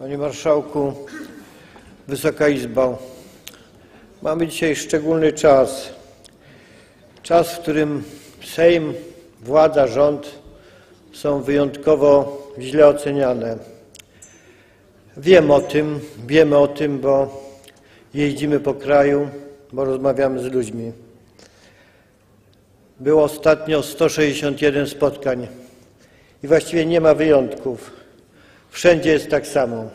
Panie Marszałku, Wysoka Izbo, mamy dzisiaj szczególny czas. Czas, w którym Sejm, władza, rząd są wyjątkowo źle oceniane. Wiem o tym, wiemy o tym, bo jeździmy po kraju, bo rozmawiamy z ludźmi. Było ostatnio 161 spotkań i właściwie nie ma wyjątków. Wszędzie jest tak samo.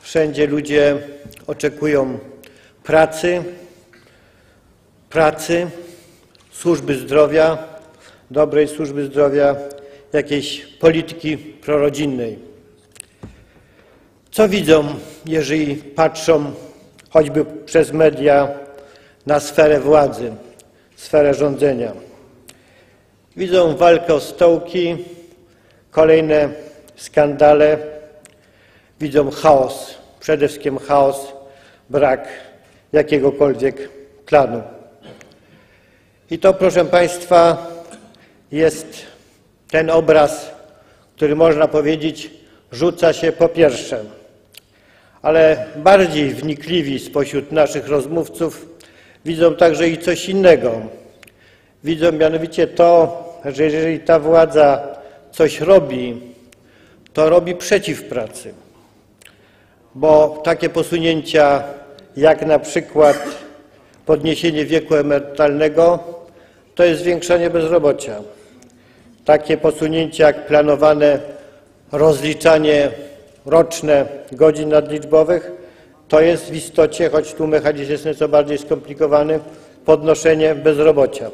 Wszędzie ludzie oczekują pracy, pracy, służby zdrowia, dobrej służby zdrowia, jakiejś polityki prorodzinnej. Co widzą, jeżeli patrzą choćby przez media na sferę władzy, sferę rządzenia? Widzą walkę o stołki, kolejne skandale, widzą chaos, przede wszystkim chaos, brak jakiegokolwiek planu. I to, proszę Państwa, jest ten obraz, który można powiedzieć rzuca się po pierwsze, ale bardziej wnikliwi spośród naszych rozmówców widzą także i coś innego. Widzą mianowicie to, że jeżeli ta władza coś robi, to robi przeciw pracy. Bo takie posunięcia jak na przykład podniesienie wieku emerytalnego to jest zwiększanie bezrobocia. Takie posunięcia jak planowane rozliczanie roczne godzin nadliczbowych to jest w istocie, choć tu mechanizm jest nieco bardziej skomplikowany, podnoszenie bezrobocia.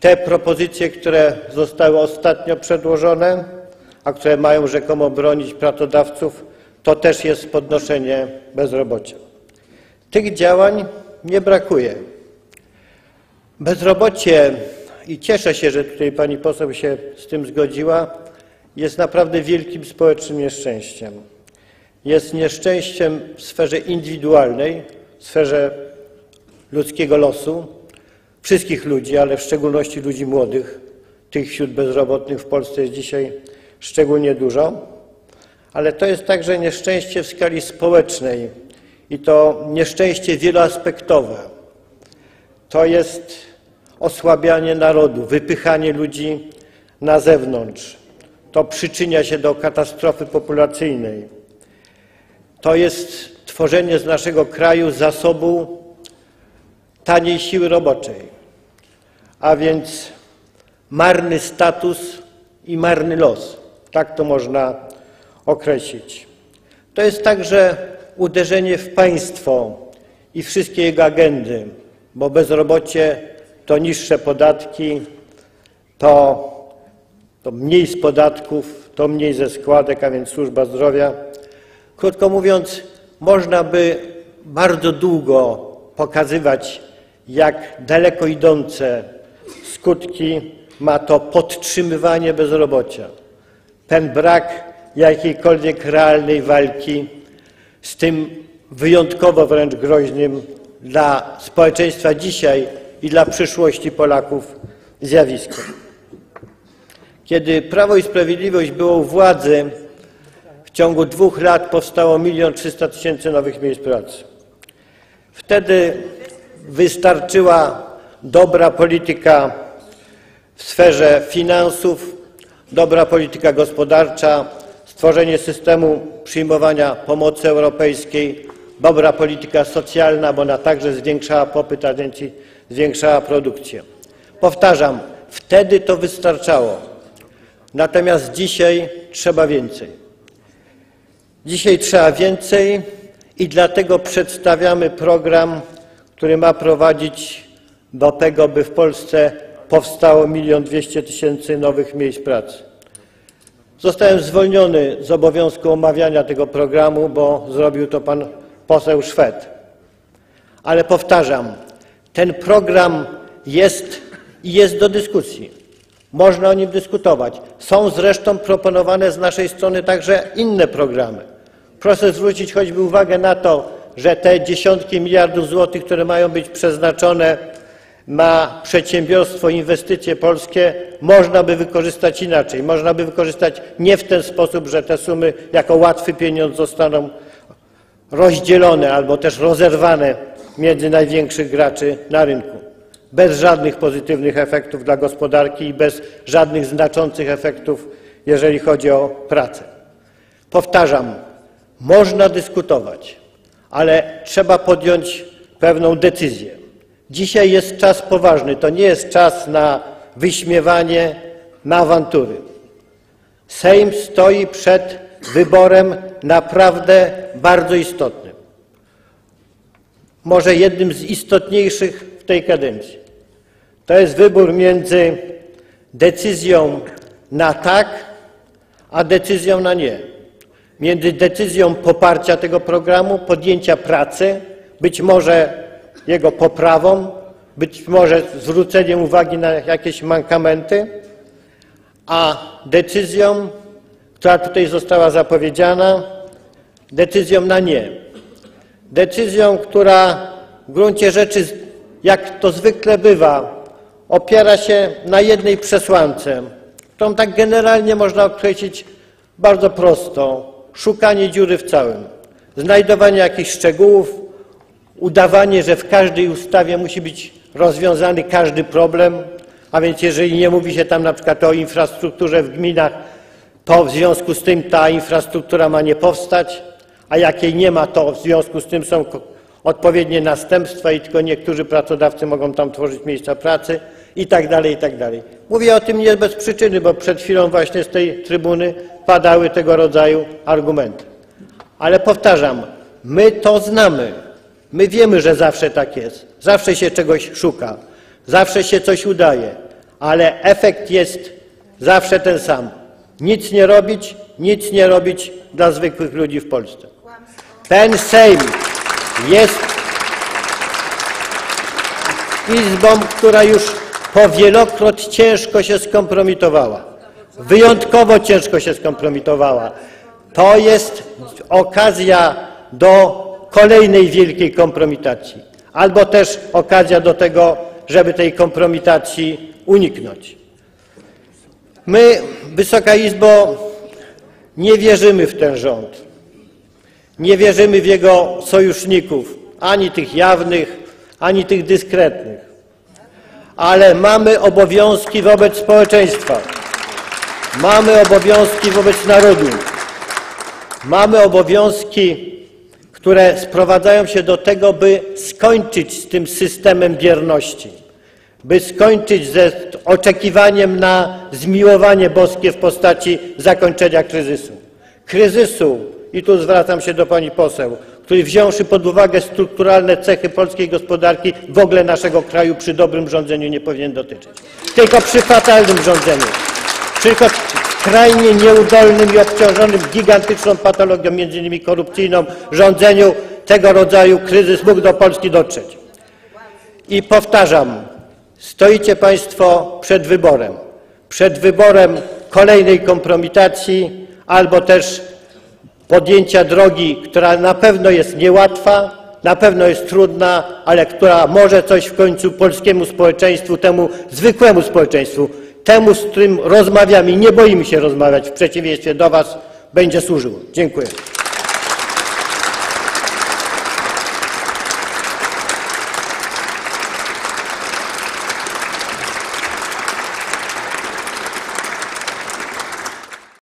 Te propozycje, które zostały ostatnio przedłożone, a które mają rzekomo bronić pracodawców, to też jest podnoszenie bezrobocia. Tych działań nie brakuje. Bezrobocie, i cieszę się, że tutaj pani poseł się z tym zgodziła, jest naprawdę wielkim społecznym nieszczęściem. Jest nieszczęściem w sferze indywidualnej, w sferze ludzkiego losu, wszystkich ludzi, ale w szczególności ludzi młodych. Tych wśród bezrobotnych w Polsce jest dzisiaj szczególnie dużo, ale to jest także nieszczęście w skali społecznej i to nieszczęście wieloaspektowe. To jest osłabianie narodu, wypychanie ludzi na zewnątrz. To przyczynia się do katastrofy populacyjnej. To jest tworzenie z naszego kraju zasobu taniej siły roboczej, a więc marny status i marny los. Tak to można określić. To jest także uderzenie w państwo i wszystkie jego agendy, bo bezrobocie to niższe podatki, to, to mniej z podatków, to mniej ze składek, a więc służba zdrowia. Krótko mówiąc, można by bardzo długo pokazywać, jak daleko idące skutki ma to podtrzymywanie bezrobocia. Ten brak jakiejkolwiek realnej walki z tym wyjątkowo wręcz groźnym dla społeczeństwa dzisiaj i dla przyszłości Polaków zjawiskiem. Kiedy Prawo i Sprawiedliwość było u władzy, w ciągu dwóch lat powstało milion trzysta tysięcy nowych miejsc pracy. Wtedy wystarczyła dobra polityka w sferze finansów, dobra polityka gospodarcza, stworzenie systemu przyjmowania pomocy europejskiej, dobra polityka socjalna, bo ona także zwiększała popyt, a więc zwiększała produkcję. Powtarzam, wtedy to wystarczało. Natomiast dzisiaj trzeba więcej. Dzisiaj trzeba więcej i dlatego przedstawiamy program, który ma prowadzić do tego, by w Polsce powstało milion dwieście tysięcy nowych miejsc pracy. Zostałem zwolniony z obowiązku omawiania tego programu, bo zrobił to pan poseł Szwed. Ale powtarzam, ten program jest i jest do dyskusji. Można o nim dyskutować. Są zresztą proponowane z naszej strony także inne programy. Proszę zwrócić choćby uwagę na to, że te dziesiątki miliardów złotych, które mają być przeznaczone na przedsiębiorstwo, inwestycje polskie można by wykorzystać inaczej. Można by wykorzystać nie w ten sposób, że te sumy jako łatwy pieniądz zostaną rozdzielone albo też rozerwane między największych graczy na rynku. Bez żadnych pozytywnych efektów dla gospodarki i bez żadnych znaczących efektów, jeżeli chodzi o pracę. Powtarzam, można dyskutować, ale trzeba podjąć pewną decyzję. Dzisiaj jest czas poważny, to nie jest czas na wyśmiewanie, na awantury. Sejm stoi przed wyborem naprawdę bardzo istotnym. Może jednym z istotniejszych w tej kadencji. To jest wybór między decyzją na tak, a decyzją na nie. Między decyzją poparcia tego programu, podjęcia pracy, być może jego poprawą, być może zwróceniem uwagi na jakieś mankamenty, a decyzją, która tutaj została zapowiedziana, decyzją na nie. Decyzją, która w gruncie rzeczy, jak to zwykle bywa, opiera się na jednej przesłance, którą tak generalnie można określić bardzo prosto. Szukanie dziury w całym. Znajdowanie jakichś szczegółów, udawanie, że w każdej ustawie musi być rozwiązany każdy problem, a więc jeżeli nie mówi się tam na przykład o infrastrukturze w gminach, to w związku z tym ta infrastruktura ma nie powstać, a jak jej nie ma, to w związku z tym są odpowiednie następstwa i tylko niektórzy pracodawcy mogą tam tworzyć miejsca pracy i tak dalej, i tak. Mówię o tym nie bez przyczyny, bo przed chwilą właśnie z tej trybuny padały tego rodzaju argumenty. Ale powtarzam, my to znamy. My wiemy, że zawsze tak jest. Zawsze się czegoś szuka, zawsze się coś udaje, ale efekt jest zawsze ten sam. Nic nie robić, nic nie robić dla zwykłych ludzi w Polsce. Ten Sejm jest Izbą, która już powielokroć ciężko się skompromitowała. Wyjątkowo ciężko się skompromitowała. To jest okazja do kolejnej wielkiej kompromitacji, albo też okazja do tego, żeby tej kompromitacji uniknąć. My, Wysoka Izbo, nie wierzymy w ten rząd. Nie wierzymy w jego sojuszników, ani tych jawnych, ani tych dyskretnych. Ale mamy obowiązki wobec społeczeństwa. Mamy obowiązki wobec narodu. Mamy obowiązki, które sprowadzają się do tego, by skończyć z tym systemem bierności, by skończyć ze oczekiwaniem na zmiłowanie boskie w postaci zakończenia kryzysu. Kryzysu, i tu zwracam się do pani poseł, który wziąwszy pod uwagę strukturalne cechy polskiej gospodarki, w ogóle naszego kraju przy dobrym rządzeniu nie powinien dotyczyć. Tylko przy fatalnym rządzeniu, tylko skrajnie nieudolnym i obciążonym gigantyczną patologią, między innymi korupcyjną, rządzeniu tego rodzaju kryzys mógł do Polski dotrzeć. I powtarzam, stoicie Państwo przed wyborem. Przed wyborem kolejnej kompromitacji albo też podjęcia drogi, która na pewno jest niełatwa, na pewno jest trudna, ale która może coś w końcu polskiemu społeczeństwu, temu zwykłemu społeczeństwu, temu, z którym rozmawiamy i nie boimy się rozmawiać w przeciwieństwie do Was, będzie służyło. Dziękuję.